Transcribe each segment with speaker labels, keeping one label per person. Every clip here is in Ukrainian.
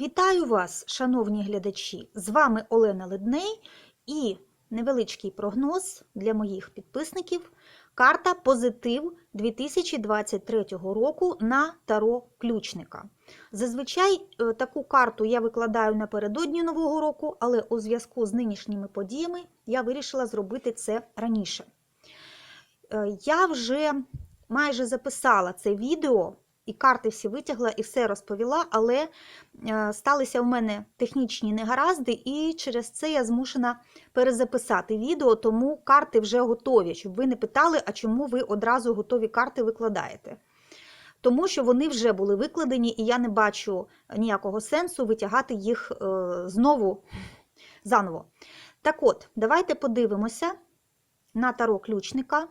Speaker 1: Вітаю вас, шановні глядачі! З вами Олена Ледней і невеличкий прогноз для моїх підписників. Карта Позитив 2023 року на Таро Ключника. Зазвичай е, таку карту я викладаю напередодні Нового року, але у зв'язку з нинішніми подіями я вирішила зробити це раніше. Е, Я вже майже записала це відео, і карти всі витягла, і все розповіла, але е, сталися в мене технічні негаразди, і через це я змушена перезаписати відео, тому карти вже готові, щоб ви не питали, а чому ви одразу готові карти викладаєте. Тому що вони вже були викладені, і я не бачу ніякого сенсу витягати їх е, знову заново. Так от, давайте подивимося на таро ключника.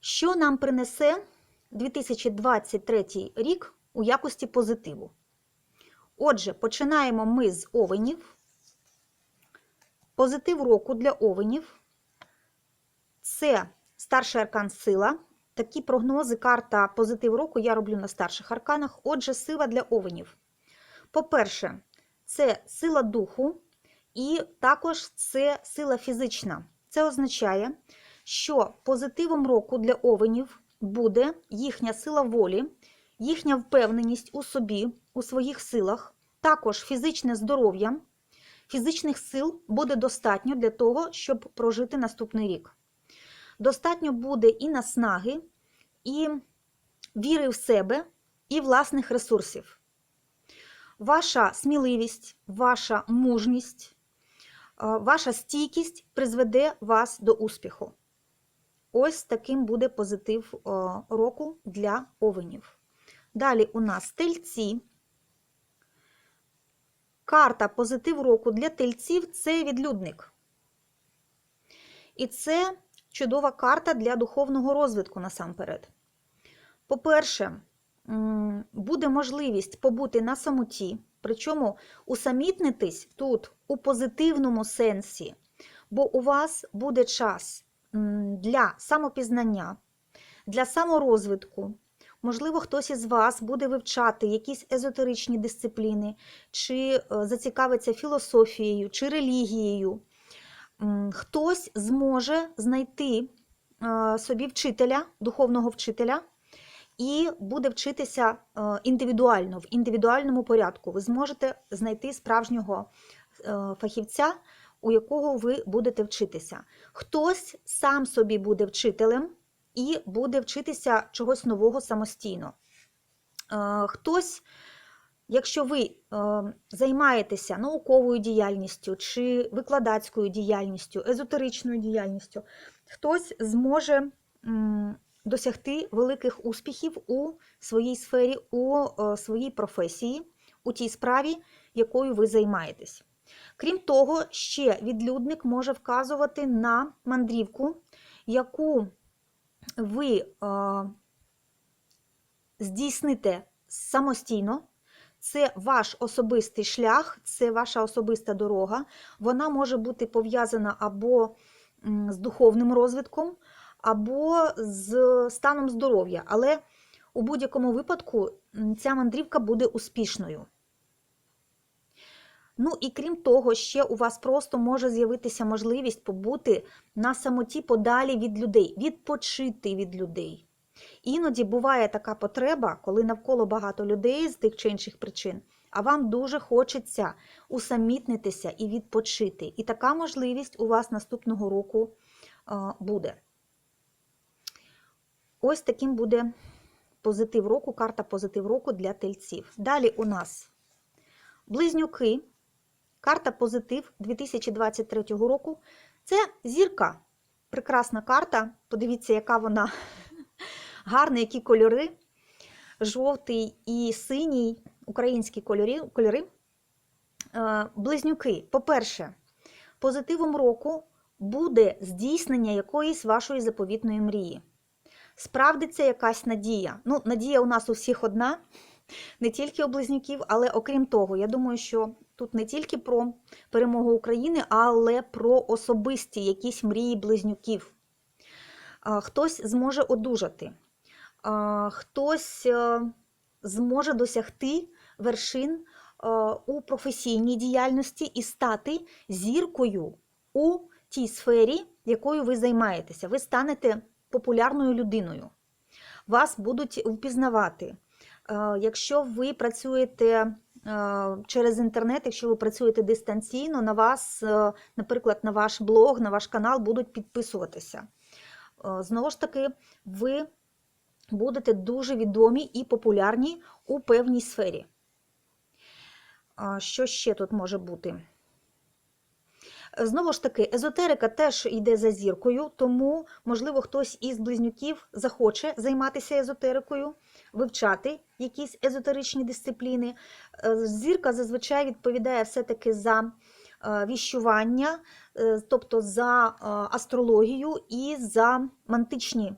Speaker 1: Що нам принесе 2023 рік у якості позитиву? Отже, починаємо ми з овенів. Позитив року для овенів це старший аркан сила. Такі прогнози, карта позитив року я роблю на старших арканах. Отже, сила для овенів. По-перше, це сила духу, і також це сила фізична. Це означає, що позитивом року для овенів буде їхня сила волі, їхня впевненість у собі, у своїх силах, також фізичне здоров'я. Фізичних сил буде достатньо для того, щоб прожити наступний рік. Достатньо буде і наснаги, і віри в себе, і власних ресурсів. Ваша сміливість, ваша мужність, ваша стійкість призведе вас до успіху. Ось таким буде позитив року для овенів. Далі у нас тельці. Карта позитив року для тельців це відлюдник. І це чудова карта для духовного розвитку насамперед. По-перше, буде можливість побути на самоті, причому усамітнитись тут у позитивному сенсі, бо у вас буде час для самопізнання, для саморозвитку. Можливо, хтось із вас буде вивчати якісь езотеричні дисципліни, чи зацікавиться філософією, чи релігією. Хтось зможе знайти собі вчителя, духовного вчителя, і буде вчитися індивідуально, в індивідуальному порядку. Ви зможете знайти справжнього фахівця, у якого ви будете вчитися. Хтось сам собі буде вчителем і буде вчитися чогось нового самостійно. Хтось, якщо ви займаєтеся науковою діяльністю чи викладацькою діяльністю, езотеричною діяльністю, хтось зможе досягти великих успіхів у своїй сфері, у своїй професії, у тій справі, якою ви займаєтесь. Крім того, ще відлюдник може вказувати на мандрівку, яку ви здійсните самостійно. Це ваш особистий шлях, це ваша особиста дорога. Вона може бути пов'язана або з духовним розвитком, або з станом здоров'я. Але у будь-якому випадку ця мандрівка буде успішною. Ну і крім того, ще у вас просто може з'явитися можливість побути на самоті подалі від людей, відпочити від людей. Іноді буває така потреба, коли навколо багато людей з тих чи інших причин, а вам дуже хочеться усамітнитися і відпочити. І така можливість у вас наступного року буде. Ось таким буде позитив року, карта позитив року для тельців. Далі у нас близнюки. Карта позитив 2023 року. Це зірка. Прекрасна карта. Подивіться, яка вона гарна, які кольори. Жовтий і синій, українські кольори. кольори. Близнюки. По-перше, позитивом року буде здійснення якоїсь вашої заповітної мрії. Справдиться якась надія. Ну, надія у нас у всіх одна, не тільки у близнюків, але окрім того, я думаю, що тут не тільки про перемогу України, але про особисті якісь мрії близнюків. Хтось зможе одужати, хтось зможе досягти вершин е, у професійній діяльності і стати зіркою у тій сфері, якою ви займаєтеся. Ви станете популярною людиною. Вас будуть впізнавати. Е, Якщо ви працюєте е, через інтернет, якщо ви працюєте дистанційно, на вас, е, наприклад, на ваш блог, на ваш канал будуть підписуватися. Е, Знову ж таки, ви будете дуже відомі і популярні у певній сфері. Що ще тут може бути? Знову ж таки, езотерика теж йде за зіркою, тому, можливо, хтось із близнюків захоче займатися езотерикою, вивчати якісь езотеричні дисципліни. Е, Зірка зазвичай відповідає все-таки за е, віщування, е, тобто за астрологію і за мантичні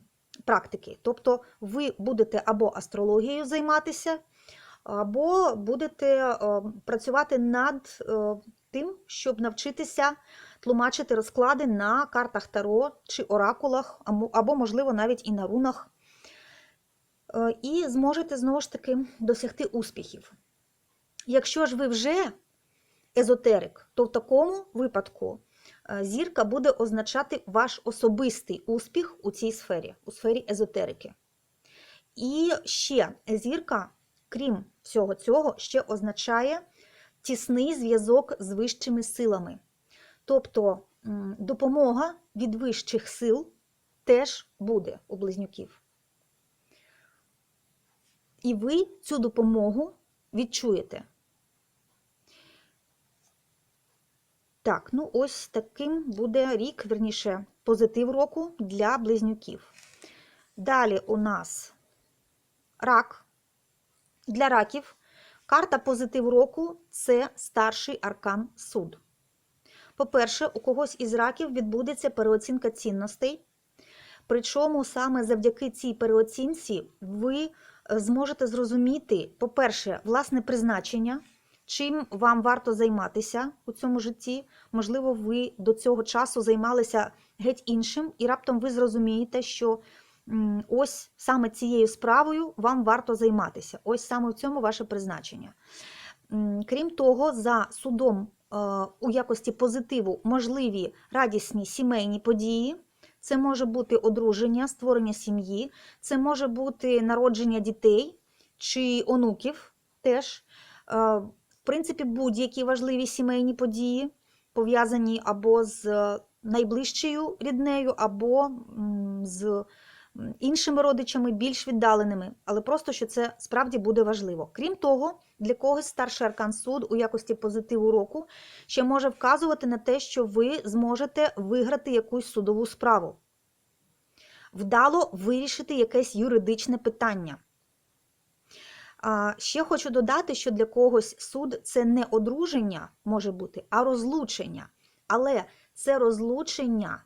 Speaker 1: практики. Тобто ви будете або астрологією займатися, або будете е, працювати над е, тим, щоб навчитися тлумачити розклади на картах Таро чи оракулах, або- можливо, навіть і на рунах. Е, І зможете знову ж таки досягти успіхів. Якщо ж ви вже езотерик, то в такому випадку зірка буде означати ваш особистий успіх у цій сфері, у сфері езотерики. І ще зірка, крім всього цього, ще означає тісний зв'язок з вищими силами. Тобто допомога від вищих сил теж буде у близнюків. І ви цю допомогу відчуєте. Так, ну ось таким буде рік, верніше, позитив року для близнюків. Далі у нас рак. Для раків карта позитив року це старший аркан суд. По-перше, у когось із раків відбудеться переоцінка цінностей. Причому саме завдяки цій переоцінці ви е, зможете зрозуміти, по-перше, власне призначення, чим вам варто займатися у цьому житті. Можливо, ви до цього часу займалися геть іншим, і раптом ви зрозумієте, що ось саме цією справою вам варто займатися. Ось саме в цьому ваше призначення. Крім того, за судом е, у якості позитиву можливі радісні сімейні події. Це може бути одруження, створення сім'ї, це може бути народження дітей чи онуків теж. Е, В принципі, будь-які важливі сімейні події, пов'язані або з е, найближчою ріднею, або з іншими родичами, більш віддаленими, але просто що це справді буде важливо. Крім того, для когось старший аркан суд у якості позитиву року ще може вказувати на те, що ви зможете виграти якусь судову справу, вдало вирішити якесь юридичне питання. А, Ще хочу додати, що для когось суд це не одруження може бути, а розлучення. Але це розлучення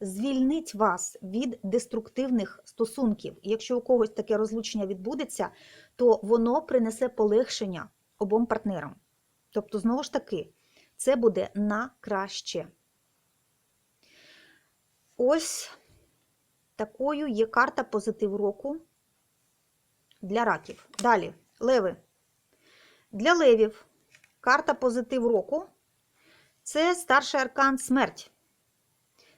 Speaker 1: звільнить вас від деструктивних стосунків. Якщо у когось таке розлучення відбудеться, то воно принесе полегшення обом партнерам. Тобто, знову ж таки, це буде на краще. Ось такою є карта позитив року для раків. Далі, леви. Для левів карта позитив року це старший аркан смерть.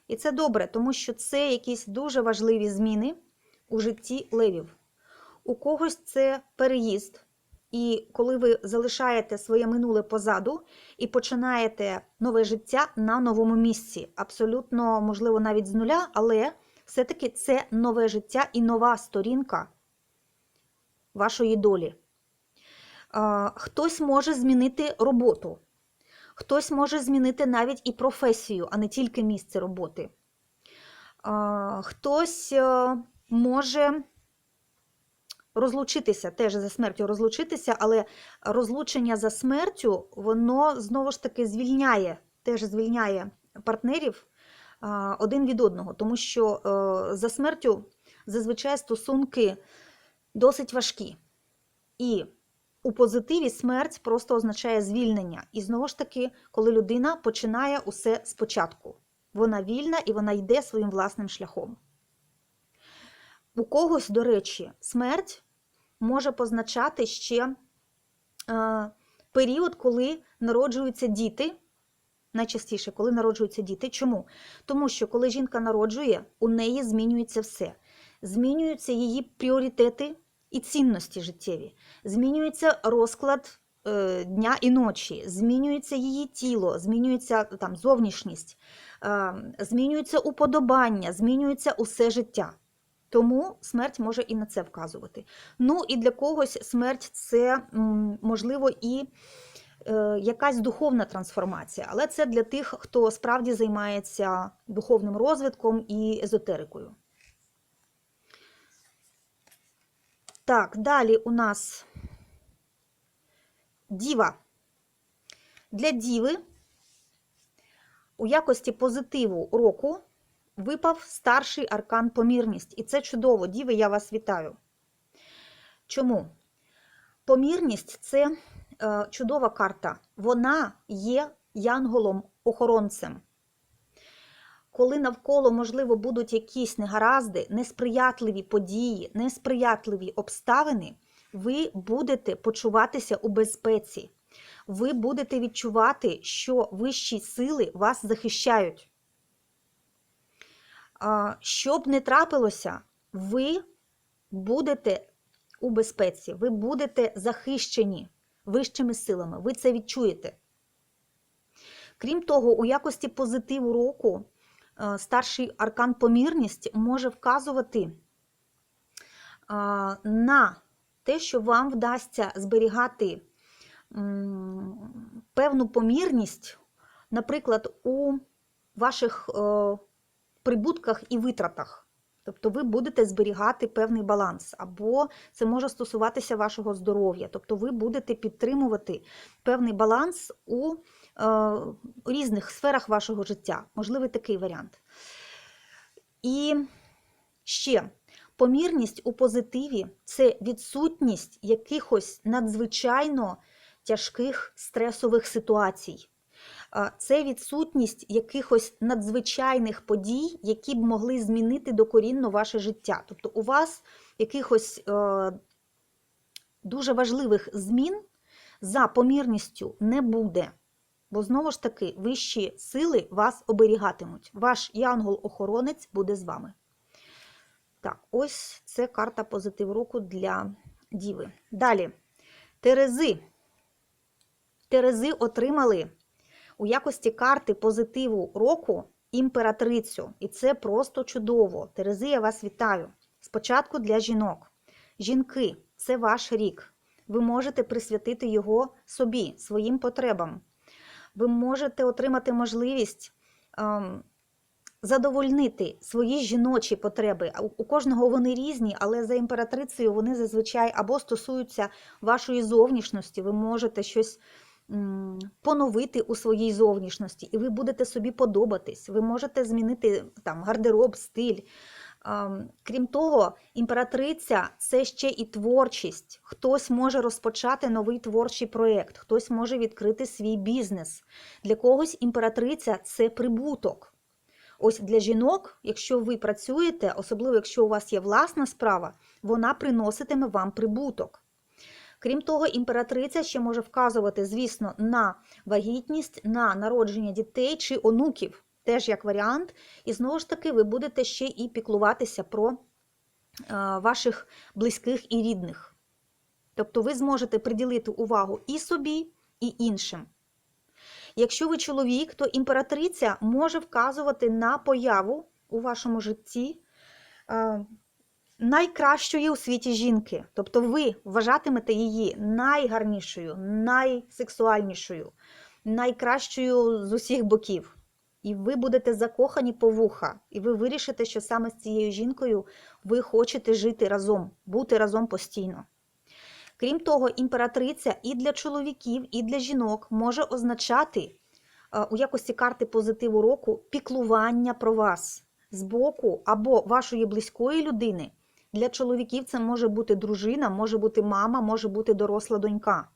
Speaker 1: І це добре, тому що це якісь дуже важливі зміни у житті левів. У когось це переїзд. І коли ви залишаєте своє минуле позаду і починаєте нове життя на новому місці, абсолютно, можливо, навіть з нуля, але все-таки це нове життя і нова сторінка вашої долі. Хтось може змінити роботу, хтось може змінити навіть і професію, а не тільки місце роботи. Хтось е, може розлучитися, теж за смертю розлучитися, але розлучення за смертю, воно знову ж таки звільняє, теж звільняє партнерів один від одного, тому що е, за смертю зазвичай стосунки досить важкі. І у позитиві смерть просто означає звільнення. І знову ж таки, коли людина починає усе спочатку. Вона вільна і вона йде своїм власним шляхом. У когось, до речі, смерть може позначати ще е, період, коли народжуються діти. Найчастіше, коли народжуються діти. Чому? Тому що коли жінка народжує, у неї змінюється все. Змінюються її пріоритети і цінності життєві, змінюється розклад е, дня і ночі, змінюється її тіло, змінюється там зовнішність, е, змінюється уподобання, змінюється усе життя. Тому смерть може і на це вказувати. Ну і для когось смерть це можливо і е, якась духовна трансформація, але це для тих, хто справді займається духовним розвитком і езотерикою. Так, далі у нас діва. Для діви у якості позитиву року випав старший аркан помірність. І це чудово, діви, я вас вітаю. Чому? Помірність це е, чудова карта. Вона є янголом-охоронцем. Коли навколо, можливо, будуть якісь негаразди, несприятливі події, несприятливі обставини, ви будете почуватися у безпеці. Ви будете відчувати, що вищі сили вас захищають. А, Що б не трапилося, ви будете у безпеці, ви будете захищені вищими силами, ви це відчуєте. Крім того, у якості позитиву року старший аркан помірність може вказувати е, на те, що вам вдасться зберігати певну помірність, наприклад, у ваших е, прибутках і витратах. Тобто ви будете зберігати певний баланс, або це може стосуватися вашого здоров'я. Тобто ви будете підтримувати певний баланс у е, різних сферах вашого життя. Можливий такий варіант. І ще помірність у позитиві це відсутність якихось надзвичайно тяжких стресових ситуацій. Це відсутність якихось надзвичайних подій, які б могли змінити докорінно ваше життя. Тобто у вас якихось е, дуже важливих змін за помірністю не буде. Бо знову ж таки, вищі сили вас оберігатимуть. Ваш янгол-охоронець буде з вами. Так, ось це карта позитив року для Діви. Далі. Терези. Терези отримали у якості карти позитиву року імператрицю. І це просто чудово. Терези, я вас вітаю. Спочатку для жінок. Жінки це ваш рік. Ви можете присвятити його собі, своїм потребам. Ви можете отримати можливість ем, задовольнити свої жіночі потреби. У кожного вони різні, але за імператрицею вони зазвичай або стосуються вашої зовнішності, ви можете щось поновити у своїй зовнішності, і ви будете собі подобатись. Ви можете змінити там гардероб, стиль. Крім того, імператриця це ще і творчість. Хтось може розпочати новий творчий проєкт, хтось може відкрити свій бізнес. Для когось імператриця це прибуток. Ось для жінок, якщо ви працюєте, особливо якщо у вас є власна справа, вона приноситиме вам прибуток. Крім того, імператриця ще може вказувати, звісно, на вагітність, на народження дітей чи онуків, теж як варіант. І знову ж таки, ви будете ще і піклуватися про ваших близьких і рідних. Тобто ви зможете приділити увагу і собі, і іншим. Якщо ви чоловік, то імператриця може вказувати на появу у вашому житті найкращої у світі жінки. Тобто ви вважатимете її найгарнішою, найсексуальнішою, найкращою з усіх боків. І ви будете закохані по вуха, і ви вирішите, що саме з цією жінкою ви хочете жити разом, бути разом постійно. Крім того, імператриця і для чоловіків, і для жінок може означати е, у якості карти позитиву року піклування про вас з боку або вашої близької людини, для чоловіків це може бути дружина, може бути мама, може бути доросла донька.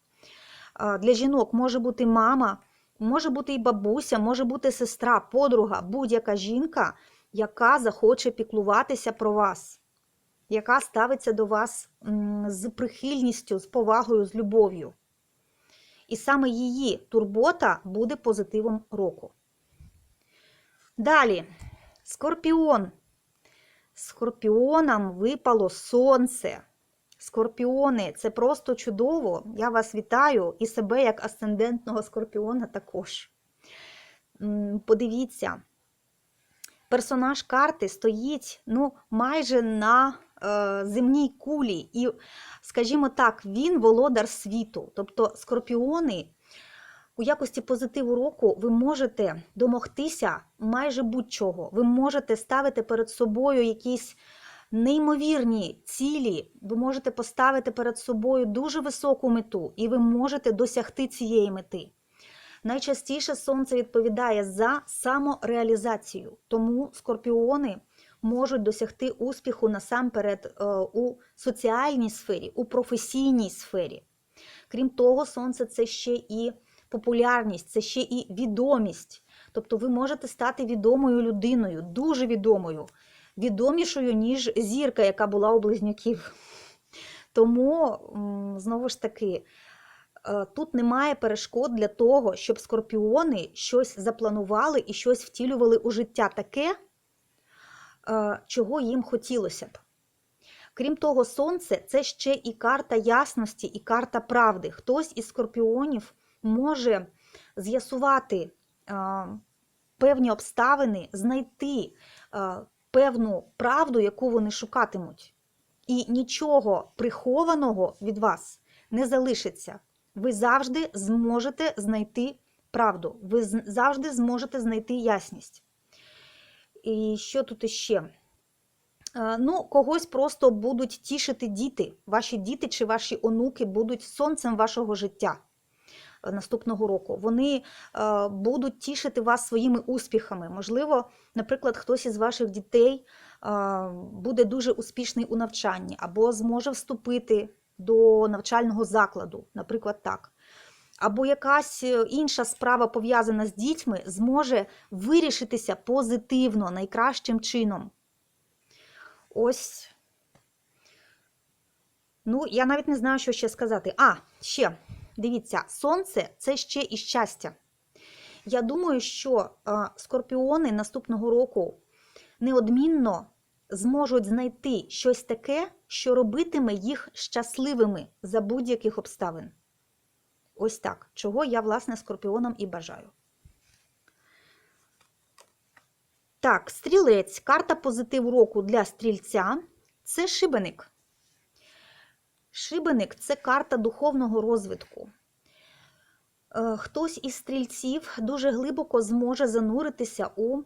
Speaker 1: Для жінок може бути мама, може бути і бабуся, може бути сестра, подруга, будь-яка жінка, яка захоче піклуватися про вас. яка ставиться до вас з прихильністю, з повагою, з любов'ю. І саме її турбота буде позитивом року. Далі, скорпіон. Скорпіонам випало сонце. Скорпіони це просто чудово. Я вас вітаю і себе як асцендентного скорпіона також. Подивіться, персонаж карти стоїть ну, майже на е, земній кулі. І, скажімо так, він володар світу. Тобто скорпіони у якості позитиву року ви можете домогтися майже будь-чого. Ви можете ставити перед собою якісь неймовірні цілі, ви можете поставити перед собою дуже високу мету, і ви можете досягти цієї мети. Найчастіше сонце відповідає за самореалізацію, тому скорпіони можуть досягти успіху насамперед е, у соціальній сфері, у професійній сфері. Крім того, сонце це ще і популярність, це ще і відомість. Тобто ви можете стати відомою людиною, дуже відомою, відомішою, ніж зірка, яка була у близнюків. Тому, знову ж таки, е, тут немає перешкод для того, щоб скорпіони щось запланували і щось втілювали у життя таке, е, чого їм хотілося б. Крім того, сонце це ще і карта ясності, і карта правди. Хтось із скорпіонів може з'ясувати е, певні обставини, знайти певну правду, яку вони шукатимуть. І нічого прихованого від вас не залишиться. Ви завжди зможете знайти правду, ви завжди зможете знайти ясність. І що тут іще? Е, Ну, когось просто будуть тішити діти. Ваші діти чи ваші онуки будуть сонцем вашого життя наступного року. Вони е, будуть тішити вас своїми успіхами. Можливо, наприклад, хтось із ваших дітей е, буде дуже успішний у навчанні або зможе вступити до навчального закладу, наприклад, так. Або якась е, інша справа пов'язана з дітьми зможе вирішитися позитивно, найкращим чином. Ось. Ну, я навіть не знаю, що ще сказати. А, ще, дивіться, сонце це ще і щастя. Я думаю, що е, скорпіони наступного року неодмінно зможуть знайти щось таке, що робитиме їх щасливими за будь-яких обставин. Ось так, чого я, власне, скорпіонам і бажаю. Так, стрілець, карта позитив року для стрільця це шибеник. Шибеник це карта духовного розвитку. Е, Хтось із стрільців дуже глибоко зможе зануритися у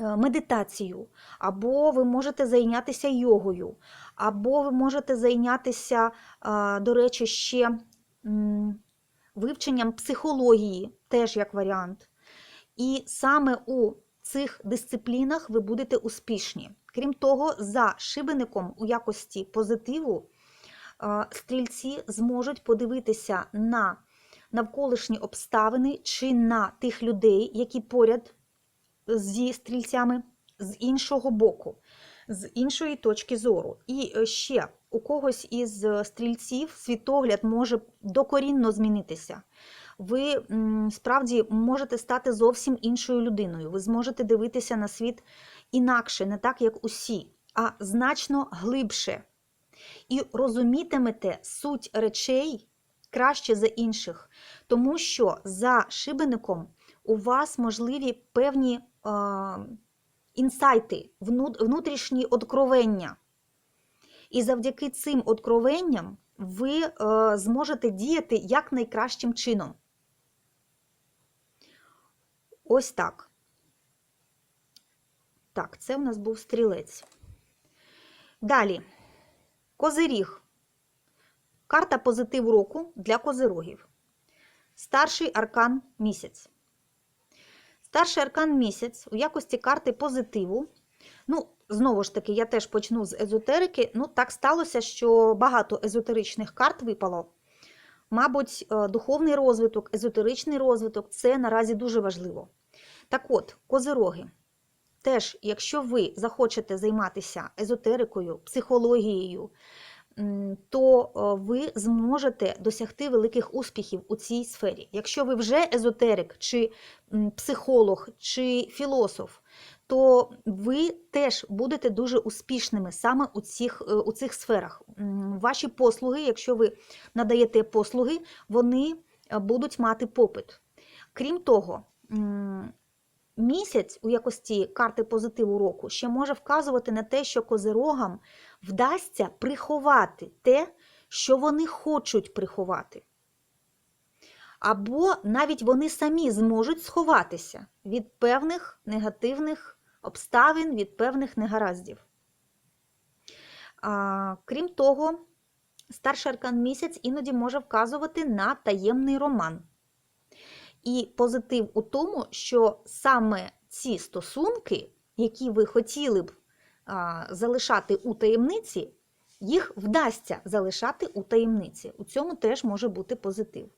Speaker 1: е, медитацію, або ви можете зайнятися йогою, або ви можете зайнятися, е, до речі, ще вивченням психології, теж як варіант. І саме у цих дисциплінах ви будете успішні. Крім того, за шибеником у якості позитиву стрільці зможуть подивитися на навколишні обставини чи на тих людей, які поряд зі стрільцями з іншого боку, з іншої точки зору. І е, ще у когось із е, стрільців світогляд може докорінно змінитися. Ви справді можете стати зовсім іншою людиною. Ви зможете дивитися на світ інакше, не так, як усі, а значно глибше. І розумітимете суть речей краще за інших, тому що за шибеником у вас можливі певні е, інсайти, внутрішні откровення. І завдяки цим откровенням ви е, зможете діяти як найкращим чином. Ось так. Так, це у нас був стрілець. Далі. Козиріг. Карта позитив року для козирогів. Старший аркан місяць. Старший аркан місяць у якості карти позитиву. Ну, знову ж таки, я теж почну з езотерики. Ну, так сталося, що багато езотеричних карт випало. Мабуть, е, духовний розвиток, езотеричний розвиток це наразі дуже важливо. Так от, козироги. Теж, якщо ви захочете займатися езотерикою, психологією, то ви зможете досягти великих успіхів у цій сфері. Якщо ви вже езотерик, чи психолог, чи філософ, то ви теж будете дуже успішними саме у цих, е, у цих сферах. Ваші послуги, якщо ви надаєте послуги, вони е, будуть мати попит. Крім того, місяць у якості карти позитиву року ще може вказувати на те, що козирогам вдасться приховати те, що вони хочуть приховати. Або навіть вони самі зможуть сховатися від певних негативних обставин, від певних негараздів. А, крім того, старший аркан місяць іноді може вказувати на таємний роман. І позитив у тому, що саме ці стосунки, які ви хотіли б а, залишати у таємниці, їх вдасться залишати у таємниці. У цьому теж може бути позитив.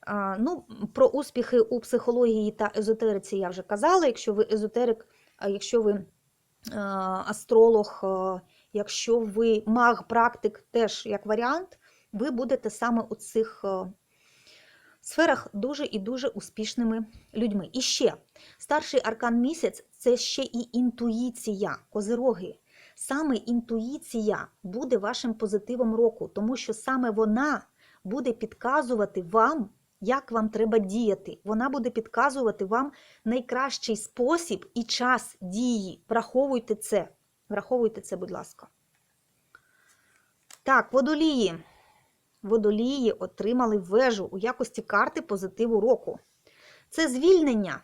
Speaker 1: А, ну, Про успіхи у психології та езотериці я вже казала. Якщо ви езотерик, якщо ви а, астролог, а, якщо ви маг-практик, теж як варіант, ви будете саме у цих сферах дуже і дуже успішними людьми. І ще старший аркан місяць це ще і інтуїція, козироги. Саме інтуїція буде вашим позитивом року, тому що саме вона буде підказувати вам, як вам треба діяти. Вона буде підказувати вам найкращий спосіб і час дії. Враховуйте це. Враховуйте це, будь ласка. Так, водолії. Водолії отримали вежу у якості карти позитиву року. Це звільнення.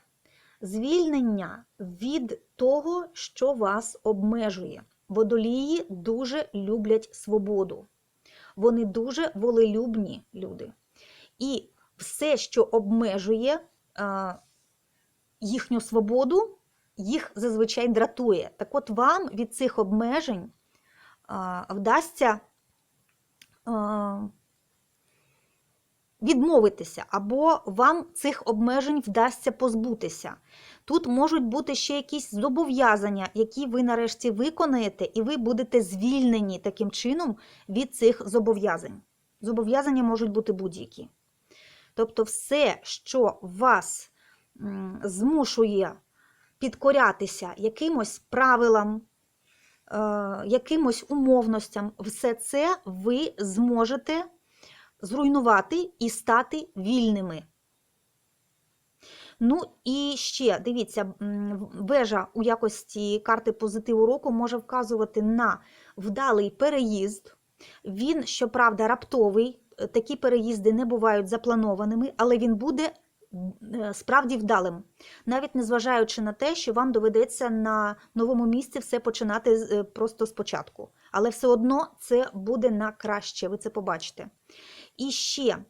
Speaker 1: Звільнення від того, що вас обмежує. Водолії дуже люблять свободу. Вони дуже волелюбні люди. І все, що обмежує а, їхню свободу, їх зазвичай дратує. Так от вам від цих обмежень а, вдасться а, відмовитися, або вам цих обмежень вдасться позбутися. Тут можуть бути ще якісь зобов'язання, які ви нарешті виконаєте, і ви будете звільнені таким чином від цих зобов'язань. Зобов'язання можуть бути будь-які. Тобто, все, що вас змушує підкорятися якимось правилам, е, якимось умовностям, все це ви зможете зруйнувати і стати вільними. Ну і ще, дивіться, вежа у якості карти позитиву року може вказувати на вдалий переїзд. Він, щоправда, раптовий. Е, Такі переїзди не бувають запланованими, але він буде е, справді вдалим. Навіть незважаючи на те, що вам доведеться на новому місці все починати е, просто спочатку. Але все одно це буде на краще, ви це побачите. І ще е,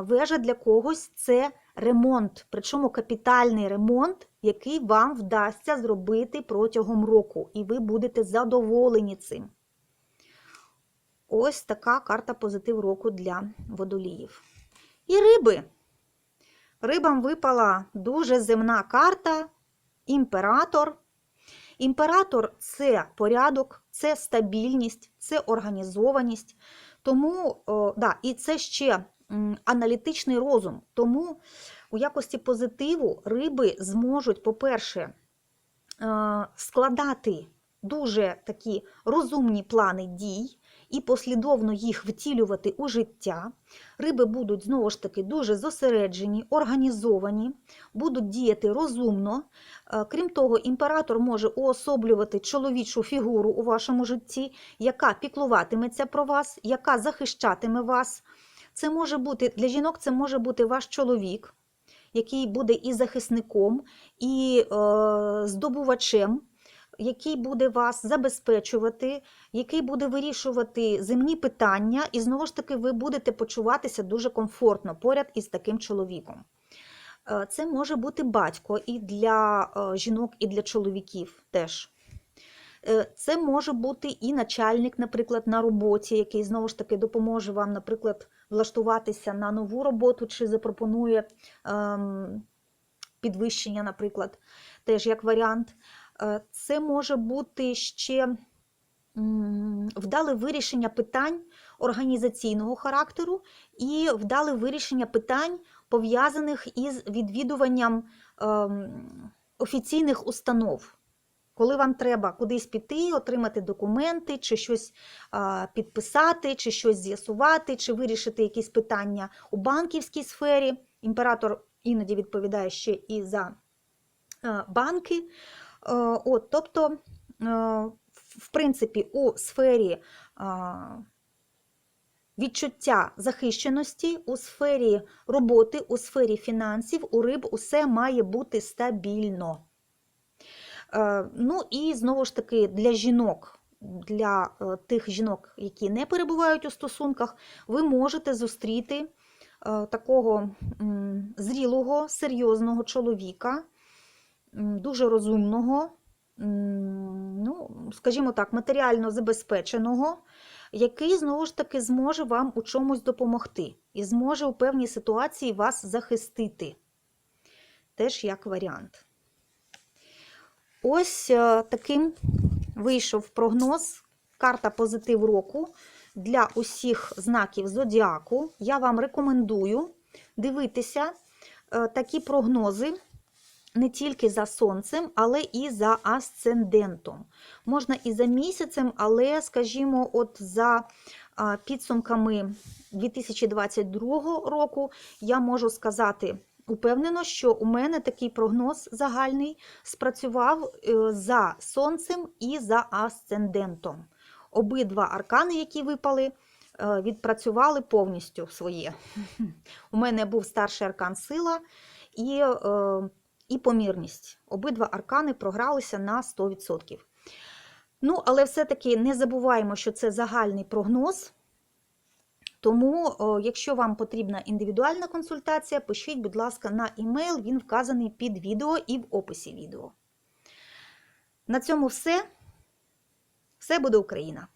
Speaker 1: вежа для когось це ремонт, причому капітальний ремонт, який вам вдасться зробити протягом року, і ви будете задоволені цим. Ось така карта позитив року для водоліїв. І риби. Рибам випала дуже земна карта імператор. Імператор це порядок, це стабільність, це організованість. Тому, о, да, і це ще аналітичний розум. Тому у якості позитиву риби зможуть, по-перше, е, складати дуже такі розумні плани дій і послідовно їх втілювати у життя. Риби будуть знову ж таки дуже зосереджені, організовані, будуть діяти розумно. Е, Крім того, імператор може уособлювати чоловічу фігуру у вашому житті, яка піклуватиметься про вас, яка захищатиме вас. Це може бути для жінок, це може бути ваш чоловік, який буде і захисником, і е, здобувачем, який буде вас забезпечувати, який буде вирішувати земні питання, і знову ж таки ви будете почуватися дуже комфортно поряд із таким чоловіком. Е, Це може бути батько і для е, жінок, і для чоловіків теж. Е, Це може бути і начальник, наприклад, на роботі, який знову ж таки допоможе вам, наприклад, влаштуватися на нову роботу, чи запропонує ем, підвищення, наприклад, теж як варіант. Е, Це може бути ще вдале вирішення питань організаційного характеру і вдале вирішення питань, пов'язаних із відвідуванням ем, офіційних установ. Коли вам треба кудись піти, отримати документи, чи щось а, підписати, чи щось з'ясувати, чи вирішити якісь питання у банківській сфері. Імператор іноді відповідає ще і за е, банки. Е, От, тобто, е, в- принципі, у сфері відчуття захищеності, у сфері роботи, у сфері фінансів, у риб усе має бути стабільно. Е, Ну і знову ж таки для жінок, для е, тих жінок, які не перебувають у стосунках, ви можете зустріти е, такого зрілого, серйозного чоловіка, дуже розумного, ну, скажімо так, матеріально забезпеченого, який знову ж таки зможе вам у чомусь допомогти і зможе у певній ситуації вас захистити. Теж як варіант. Ось е, таким вийшов прогноз, карта позитив року для усіх знаків зодіаку. Я вам рекомендую дивитися е, такі прогнози не тільки за сонцем, але і за асцендентом. Можна і за місяцем, але, скажімо, от за підсумками 2022 року я можу сказати упевнено, що у мене такий прогноз загальний спрацював е, за сонцем і за асцендентом. Обидва аркани, які випали, е, відпрацювали повністю своє. У мене був старший аркан сила і, е, і помірність. Обидва аркани програлися на 100%. Ну, але все-таки не забуваємо, що це загальний прогноз. Тому, якщо вам потрібна індивідуальна консультація, пишіть, будь ласка, на емейл, він вказаний під відео і в описі відео. На цьому все. Все буде Україна!